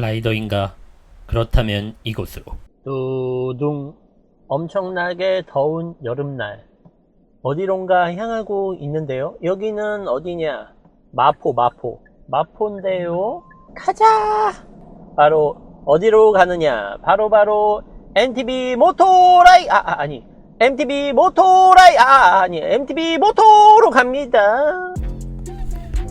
라이더인가? 그렇다면 이곳으로. 두둥 엄청나게 더운 여름날. 어디론가 향하고 있는데요. 여기는 어디냐? 마포 마포. 마포인데요. 가자! 바로 어디로 가느냐? 바로 바로 MTB 모토라이 아, 아 아니. MTB 모토라이 아 아니. MTB 모토로 갑니다.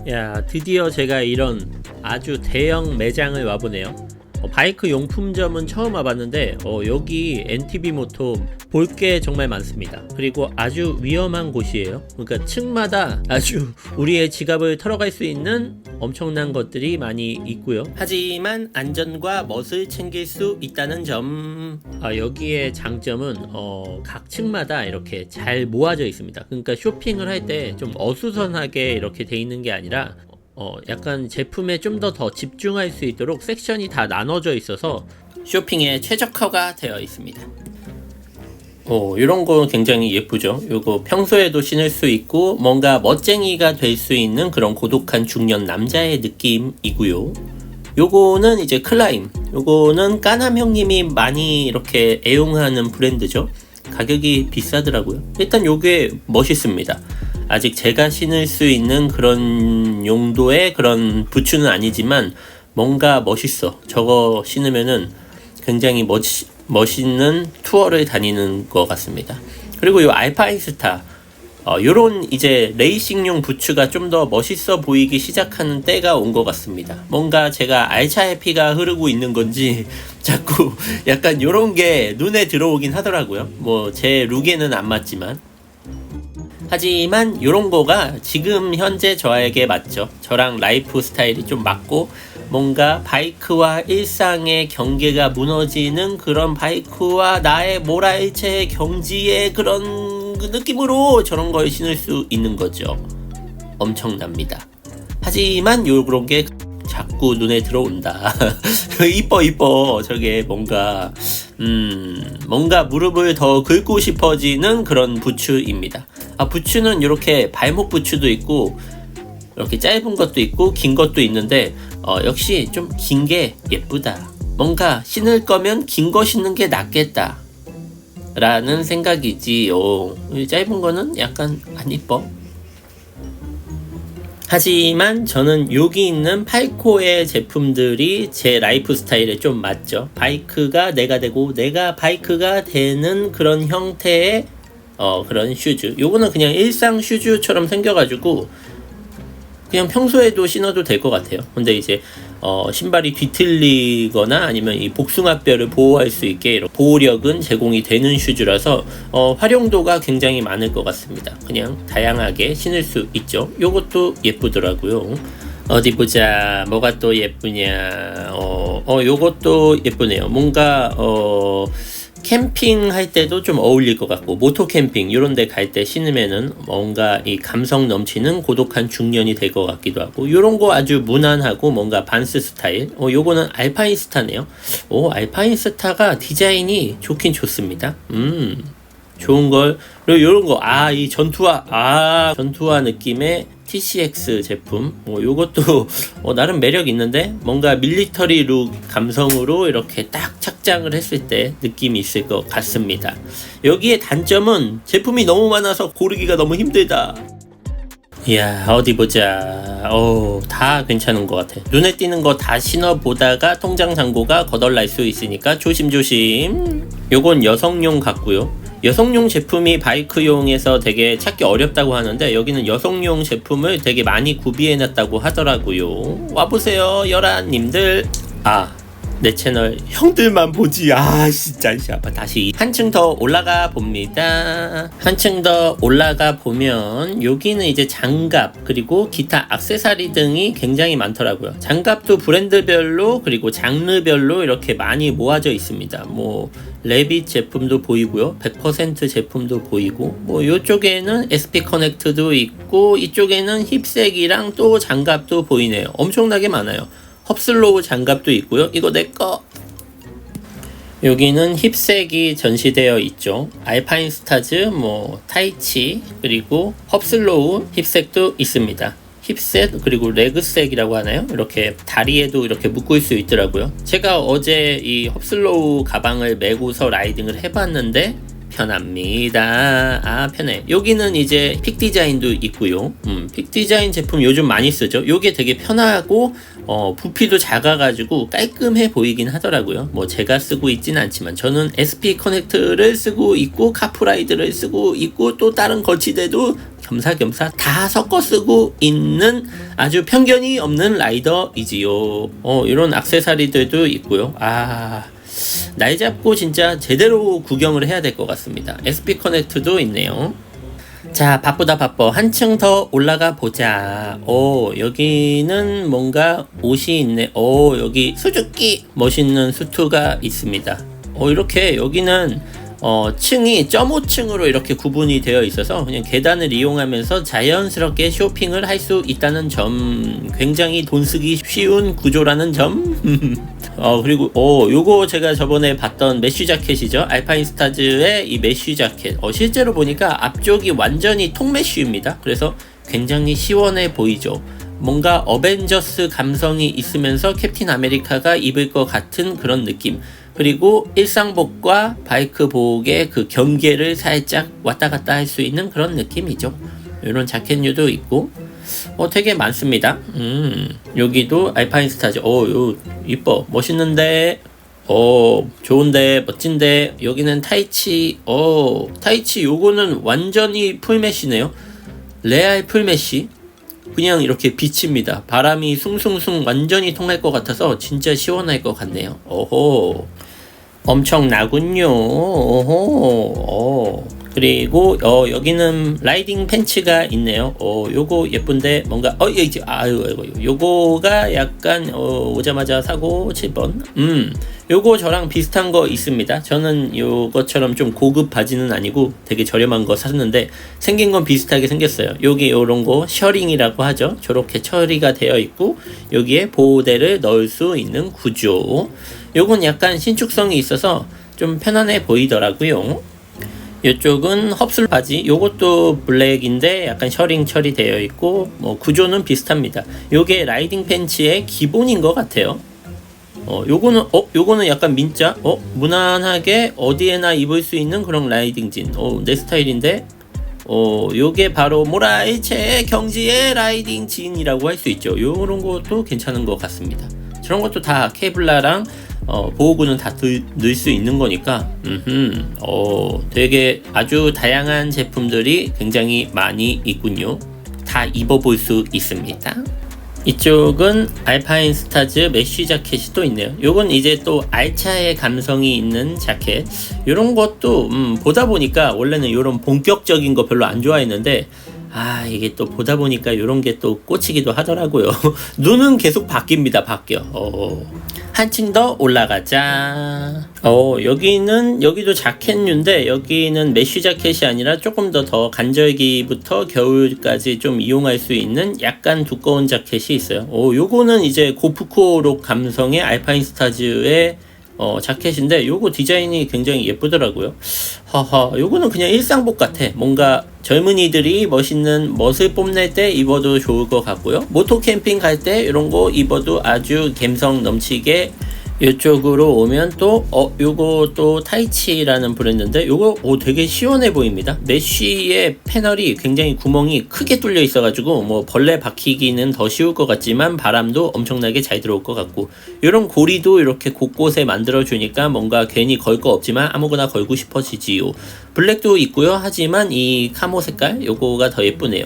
야, 드디어 제가 이런 아주 대형 매장을 와보네요. 어, 바이크 용품점은 처음 와봤는데 어, 여기 NTB 모토 볼 게 정말 많습니다. 그리고 아주 위험한 곳이에요. 그러니까 층마다 아주 우리의 지갑을 털어갈 수 있는 엄청난 것들이 많이 있고요. 하지만 안전과 멋을 챙길 수 있다는 점. 아, 여기의 장점은 어, 각 층마다 이렇게 잘 모아져 있습니다. 그러니까 쇼핑을 할 때 좀 어수선하게 이렇게 돼 있는 게 아니라 어, 약간 제품에 좀 더 더 집중할 수 있도록 섹션이 다 나눠져 있어서 쇼핑에 최적화가 되어 있습니다. 오, 이런 거 굉장히 예쁘죠? 요거 평소에도 신을 수 있고 뭔가 멋쟁이가 될 수 있는 그런 고독한 중년 남자의 느낌이고요. 요거는 이제 클라임. 요거는 까남 형님이 많이 이렇게 애용하는 브랜드죠. 가격이 비싸더라고요. 일단 요게 멋있습니다. 아직 제가 신을 수 있는 그런 용도의 그런 부츠는 아니지만 뭔가 멋있어. 저거 신으면은 굉장히 멋, 멋있는 투어를 다니는 것 같습니다. 그리고 이 알파인스타 어, 요런 이제 레이싱용 부츠가 좀 더 멋있어 보이기 시작하는 때가 온 것 같습니다. 뭔가 제가 알차의 피가 흐르고 있는 건지 자꾸 약간 요런 게 눈에 들어오긴 하더라고요. 뭐 제 룩에는 안 맞지만 하지만 이런 거가 지금 현재 저에게 맞죠. 저랑 라이프 스타일이 좀 맞고 뭔가 바이크와 일상의 경계가 무너지는 그런 바이크와 나의 모랄체의 경지의 그런 그 느낌으로 저런 걸 신을 수 있는 거죠. 엄청납니다. 하지만 요런 게 자꾸 눈에 들어온다. 이뻐 이뻐 저게 뭔가 음 뭔가 무릎을 더 긁고 싶어지는 그런 부츠입니다. 아 부츠는 이렇게 발목 부츠도 있고 이렇게 짧은 것도 있고 긴 것도 있는데 어, 역시 좀 긴 게 예쁘다. 뭔가 신을 거면 긴 거 신는 게 낫겠다. 라는 생각이지요. 이 짧은 거는 약간 안 이뻐. 하지만 저는 여기 있는 팔코의 제품들이 제 라이프 스타일에 좀 맞죠. 바이크가 내가 되고 내가 바이크가 되는 그런 형태의 어, 그런 슈즈. 요거는 그냥 일상 슈즈처럼 생겨가지고 그냥 평소에도 신어도 될 것 같아요. 근데 이제 어, 신발이 뒤틀리거나 아니면 이 복숭아뼈를 보호할 수 있게 보호력은 제공이 되는 슈즈라서 어, 활용도가 굉장히 많을 것 같습니다. 그냥 다양하게 신을 수 있죠. 요것도 예쁘더라고요. 어디 보자. 뭐가 또 예쁘냐. 어, 어 요것도 예쁘네요. 뭔가 어 캠핑 할 때도 좀 어울릴 것 같고 모토 캠핑 이런 데 갈 때 신으면은 뭔가 이 감성 넘치는 고독한 중년이 될 것 같기도 하고 이런 거 아주 무난하고 뭔가 반스 스타일. 어 요거는 알파인 스타네요. 오 알파인 스타가 디자인이 좋긴 좋습니다. 음 좋은 걸 그리고 이런 거 아 이 전투화 아 전투화 느낌의 TCX 제품. 뭐 요것도 어, 나름 매력 있는데 뭔가 밀리터리 룩 감성으로 이렇게 딱 착장을 했을 때 느낌이 있을 것 같습니다. 여기에 단점은 제품이 너무 많아서 고르기가 너무 힘들다. 이야 어디 보자. 어다 괜찮은 것 같아. 눈에 띄는 거 다 신어보다가 통장 잔고가 거덜날 수 있으니까 조심조심. 요건 여성용 같고요 여성용 제품이 바이크용에서 되게 찾기 어렵다고 하는데 여기는 여성용 제품을 되게 많이 구비해놨다고 하더라고요. 와보세요, 열아님들. 아, 내 채널 형들만 보지. 아 진짜 샤바 다시 한층 더 올라가 봅니다. 한층 더 올라가 보면 여기는 이제 장갑 그리고 기타 악세사리 등이 굉장히 많더라고요. 장갑도 브랜드별로 그리고 장르별로 이렇게 많이 모아져 있습니다. 뭐 레빗 제품도 보이고요. 100% 제품도 보이고. 뭐 이쪽에는 SP 커넥트도 있고 이쪽에는 힙색이랑 또 장갑도 보이네요. 엄청나게 많아요 헙슬로우 장갑도 있고요. 이거 내 거. 여기는 힙색이 전시되어 있죠. 알파인 스타즈, 뭐 타이치, 그리고 헙슬로우 힙색도 있습니다. 힙셋 그리고 레그색이라고 하나요? 이렇게 다리에도 이렇게 묶을 수 있더라고요. 제가 어제 이 헙슬로우 가방을 메고서 라이딩을 해봤는데 편합니다. 아 편해. 여기는 이제 픽 디자인도 있고요. 음, 픽 디자인 제품 요즘 많이 쓰죠. 요게 되게 편하고 어, 부피도 작아가지고 깔끔해 보이긴 하더라고요. 뭐 제가 쓰고 있진 않지만 저는 SP 커넥트를 쓰고 있고 카프라이드를 쓰고 있고 또 다른 거치대도 겸사겸사 다 섞어 쓰고 있는 아주 편견이 없는 라이더이지요. 어, 이런 악세사리들도 있고요. 아. 날 잡고 진짜 제대로 구경을 해야 될 것 같습니다. SP 커넥트도 있네요. 자, 바쁘다 바빠. 한층 더 올라가 보자. 오, 여기는 뭔가 옷이 있네. 오, 여기 수줍기 멋있는 수트가 있습니다. 오, 이렇게 여기는 어, 층이 점오층으로 이렇게 구분이 되어 있어서 그냥 계단을 이용하면서 자연스럽게 쇼핑을 할 수 있다는 점 굉장히 돈 쓰기 쉬운 구조라는 점 어, 그리고, 어, 요거 제가 저번에 봤던 메쉬 자켓이죠. 알파인 스타즈의 이 메쉬 자켓. 어, 실제로 보니까 앞쪽이 완전히 통메쉬입니다. 그래서 굉장히 시원해 보이죠. 뭔가 어벤져스 감성이 있으면서 캡틴 아메리카가 입을 것 같은 그런 느낌. 그리고 일상복과 바이크복의 그 경계를 살짝 왔다 갔다 할 수 있는 그런 느낌이죠. 이런 자켓류도 있고, 어, 되게 많습니다. 음, 여기도 알파인 스타즈. 어, 요, 이뻐. 멋있는데, 어, 좋은데, 멋진데, 여기는 타이치, 어, 타이치 요거는 완전히 풀메시네요. 레알 풀메시. 그냥 이렇게 비칩니다. 바람이 숭숭숭 완전히 통할 것 같아서 진짜 시원할 것 같네요. 오호. 엄청나군요. 오호. 어. 그리고 어 여기는 라이딩 팬츠가 있네요. 어 요거 예쁜데 뭔가 어 이제 아유 아유 요거가 약간 어 오자마자 사고 7번. 음. 요거 저랑 비슷한 거 있습니다. 저는 요것처럼 좀 고급 바지는 아니고 되게 저렴한 거 샀는데 생긴 건 비슷하게 생겼어요. 여기 요런 거 셔링이라고 하죠. 저렇게 처리가 되어 있고 여기에 보호대를 넣을 수 있는 구조. 요건 약간 신축성이 있어서 좀 편안해 보이더라고요. 이쪽은 헙슬 바지. 요것도 블랙인데 약간 셔링 처리되어 있고 뭐 구조는 비슷합니다. 요게 라이딩 팬츠의 기본인 것 같아요. 어 요거는 어 요거는 약간 민자? 어 무난하게 어디에나 입을 수 있는 그런 라이딩 진 어내 스타일인데? 어 요게 바로 모라일체 경지의 라이딩 진이라고 할 수 있죠. 요런 것도 괜찮은 것 같습니다. 저런 것도 다 케이블라랑 어, 보호구는 다 넣을 수 있는 거니까, 음흠, 어, 되게 아주 다양한 제품들이 굉장히 많이 있군요. 다 입어볼 수 있습니다. 이쪽은 알파인 스타즈 메쉬 자켓이 또 있네요. 요건 이제 또 알차의 감성이 있는 자켓. 요런 것도, 음, 보다 보니까 원래는 요런 본격적인 거 별로 안 좋아했는데, 아, 이게 또 보다 보니까 요런 게 또 꽂히기도 하더라고요. 눈은 계속 바뀝니다, 바뀌어. 어. 한층 더 올라가자. 어, 여기는, 여기도 자켓류인데, 여기는 메쉬 자켓이 아니라 조금 더 더 간절기부터 겨울까지 좀 이용할 수 있는 약간 두꺼운 자켓이 있어요. 어, 요거는 이제 고프코록 감성의 알파인 스타즈의 어, 자켓인데 요거 디자인이 굉장히 예쁘더라고요. 하하, 요거는 그냥 일상복 같아. 뭔가 젊은이들이 멋있는 멋을 뽐낼 때 입어도 좋을 것 같고요. 모토 캠핑 갈 때 이런 거 입어도 아주 감성 넘치게 이쪽으로 오면 또, 어, 요거 또 타이치라는 브랜드인데, 요거, 오, 되게 시원해 보입니다. 메쉬의 패널이 굉장히 구멍이 크게 뚫려 있어 가지고, 뭐, 벌레 박히기는 더 쉬울 것 같지만, 바람도 엄청나게 잘 들어올 것 같고, 요런 고리도 이렇게 곳곳에 만들어 주니까 뭔가 괜히 걸 거 없지만 아무거나 걸고 싶어지지요. 블랙도 있고요. 하지만 이 카모 색깔, 요거가 더 예쁘네요.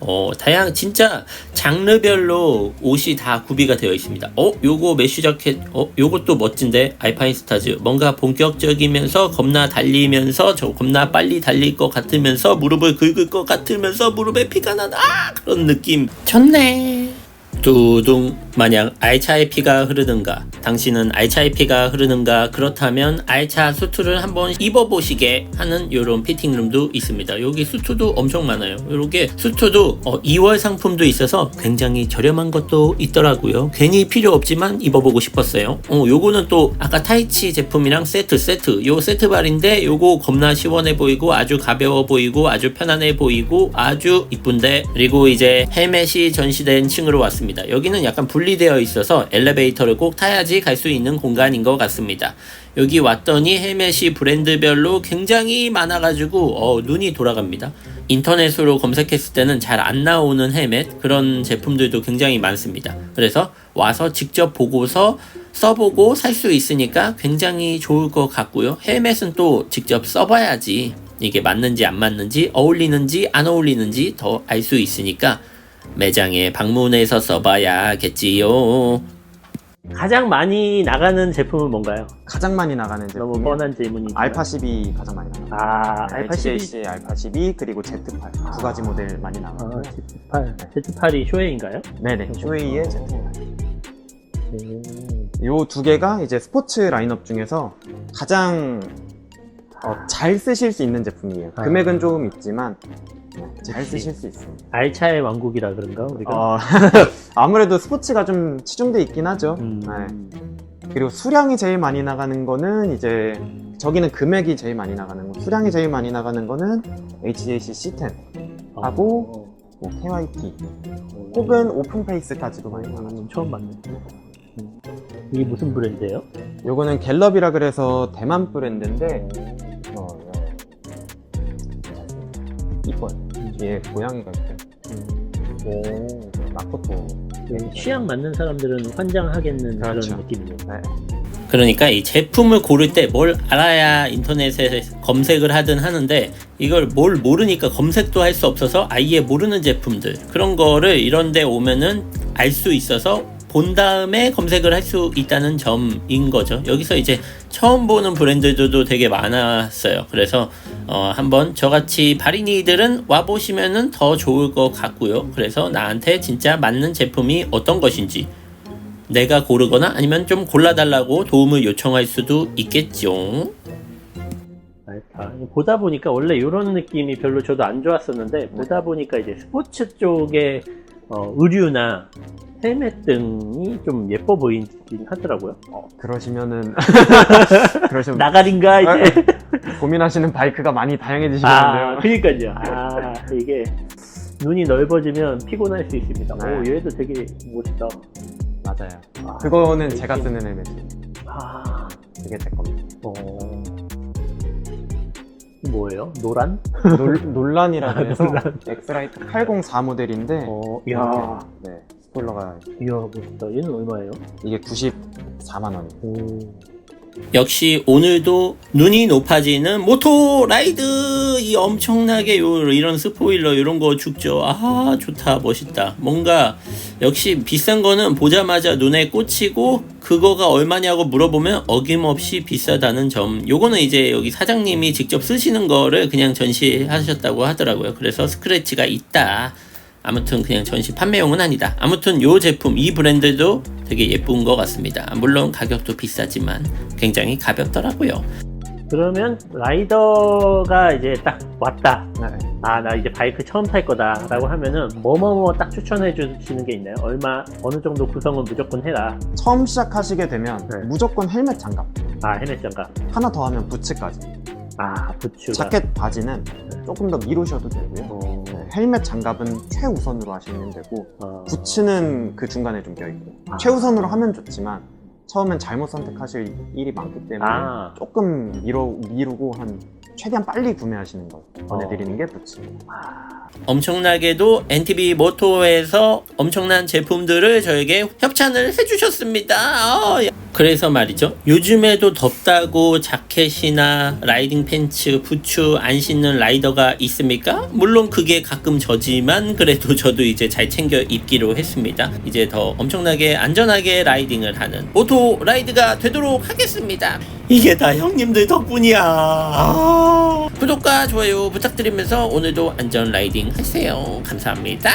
어, 다양, 진짜 장르별로 옷이 다 구비가 되어 있습니다. 어, 요거 메쉬 자켓, 어, 요것도 멋진데, 알파인 스타즈. 뭔가 본격적이면서 겁나 달리면서, 저 겁나 빨리 달릴 것 같으면서, 무릎을 긁을 것 같으면서, 무릎에 피가 나는, 아! 그런 느낌. 좋네. 두둥 만약 알차의 피가 흐르는가 당신은 알차의 피가 흐르는가 그렇다면 알차 수트를 한번 입어보시게 하는 이런 피팅룸도 있습니다. 여기 수트도 엄청 많아요. 이렇게 수트도 어, 2월 상품도 있어서 굉장히 저렴한 것도 있더라고요. 괜히 필요 없지만 입어보고 싶었어요. 어, 요거는 또 아까 타이치 제품이랑 세트 세트. 요 세트발인데 요거 겁나 시원해 보이고 아주 가벼워 보이고 아주 편안해 보이고 아주 이쁜데 그리고 이제 헬멧이 전시된 층으로 왔습니다 여기는 약간 분리되어 있어서 엘리베이터를 꼭 타야지 갈 수 있는 공간인 것 같습니다. 여기 왔더니 헬멧이 브랜드별로 굉장히 많아가지고 어, 눈이 돌아갑니다. 인터넷으로 검색했을 때는 잘 안 나오는 헬멧 그런 제품들도 굉장히 많습니다. 그래서 와서 직접 보고서 써보고 살 수 있으니까 굉장히 좋을 것 같고요. 헬멧은 또 직접 써봐야지 이게 맞는지 안 맞는지 어울리는지 안 어울리는지 더 알 수 있으니까 매장에 방문해서 써봐야겠지요. 가장 많이 나가는 제품은 뭔가요? 가장 많이 나가는 너무 제품이 뻔한 질문이지만 알파 10이 가장 많이 나가요. 아 알파 12 HJC 알파 12 그리고 Z8 두 가지 모델 많이 아, Z8 Z8이 쇼웨인가요? 네네 쇼웨이의 Z8 음. 요두 개가 이제 스포츠 라인업 중에서 가장 어, 잘 쓰실 수 있는 제품이에요. 아. 금액은 조금 있지만 네, 잘. 쓰실 수 있습니다. 알차의 왕국이라 그런가 우리가? 어, 아무래도 스포츠가 좀 치중돼 있긴 하죠. 음. 네. 그리고 수량이 제일 많이 나가는 거는 이제 저기는 금액이 제일 많이 나가는 거, 수량이 제일 많이 나가는 거는 HJC C10 어. 하고 뭐 KYP 어. 혹은 오픈페이스까지도 많이 나가죠. 음, 처음 봤네. 음. 이게 무슨 브랜드예요? 요거는 갤럽이라 그래서 대만 브랜드인데 이뻐요. 뒤에 고양이가 있고 음. 오. 마코토. 그 취향 맞는 사람들은 환장하겠는 그런 그렇죠. 느낌이네요. 네. 그러니까 이 제품을 고를 때 뭘 알아야 인터넷에 검색을 하든 하는데 이걸 뭘 모르니까 검색도 할 수 없어서 아예 모르는 제품들 그런 거를 이런 데 오면은 알 수 있어서 본 다음에 검색을 할 수 있다는 점인 거죠. 여기서 이제 처음 보는 브랜드들도 되게 많았어요. 그래서 어, 한번 저같이 발인이들은 와보시면은 더 좋을 것 같고요. 그래서 나한테 진짜 맞는 제품이 어떤 것인지 내가 고르거나 아니면 좀 골라달라고 도움을 요청할 수도 있겠죠. 알파. 보다 보니까 원래 이런 느낌이 별로 저도 안 좋았었는데 보다 보니까 이제 스포츠 쪽에 어, 의류나 헬멧 등이 좀 예뻐 보이긴 하더라고요. 어, 그러시면은 그러시면 나가린가 이제. 고민하시는 바이크가 많이 아, 다양해지시는데요. 그니까요. 아, 이게 눈이 넓어지면 피곤할 수 있습니다. 네. 오, 얘도 되게 멋있다. 맞아요. 아, 그거는. 제가 쓰는 헬멧. 아, 그게 제 겁니다. 어. 뭐예요? 노란? 놀, 논란이라고 해서 논란. 엑스라이트 804 모델인데 어, 이야, 네, 스포일러가 이야, 멋있다. 얘는 얼마예요? 이게 94만 원이에요. 오, 역시 오늘도 눈이 높아지는 모토라이드 이 엄청나게 요 이런 스포일러 이런 거 죽죠. 아 좋다 멋있다. 뭔가 역시 비싼 거는 보자마자 눈에 꽂히고 그거가 얼마냐고 물어보면 어김없이 비싸다는 점. 요거는 이제 여기 사장님이 직접 쓰시는 거를 그냥 전시하셨다고 하더라고요. 그래서 스크래치가 있다. 아무튼 그냥 전시 판매용은 아니다. 아무튼 요 제품 이 브랜드도 되게 예쁜 것 같습니다. 물론 가격도 비싸지만 굉장히 가볍더라고요. 그러면 라이더가 이제 딱 왔다. 네. 아, 나 이제 바이크 처음 탈 거다 라고 하면은 뭐뭐뭐 딱 추천해 주시는 게 있나요? 얼마 어느 정도 구성은 무조건 해라. 처음 시작하시게 되면 네. 무조건 헬멧 장갑. 아, 헬멧 장갑. 하나 더 하면 부츠까지. 아, 부츠가. 자켓 바지는 조금 더 미루셔도 되고요. 어, 네, 헬멧 장갑은 최우선으로 하시면 되고 어, 부츠는 그 중간에 좀 껴있고 아. 최우선으로 하면 좋지만 처음엔 잘못 선택하실 일이 많기 때문에 아. 조금 미루, 미루고 한 최대한 빨리 구매하시는 걸 어. 보내드리는 게 부츠. 엄청나게도 NTB 모토에서 엄청난 제품들을 저에게 협찬을 해주셨습니다. 아, 야. 그래서 말이죠. 요즘에도 덥다고 자켓이나 라이딩 팬츠, 부츠 안 신는 라이더가 있습니까? 물론 그게 가끔 저지만 그래도 저도 이제 잘 챙겨 입기로 했습니다. 이제 더 엄청나게 안전하게 라이딩을 하는 모토 라이드가 되도록 하겠습니다. 이게 다 형님들 덕분이야. 아. 구독과 좋아요 부탁드리면서 오늘도 안전 라이딩 하세요. 감사합니다.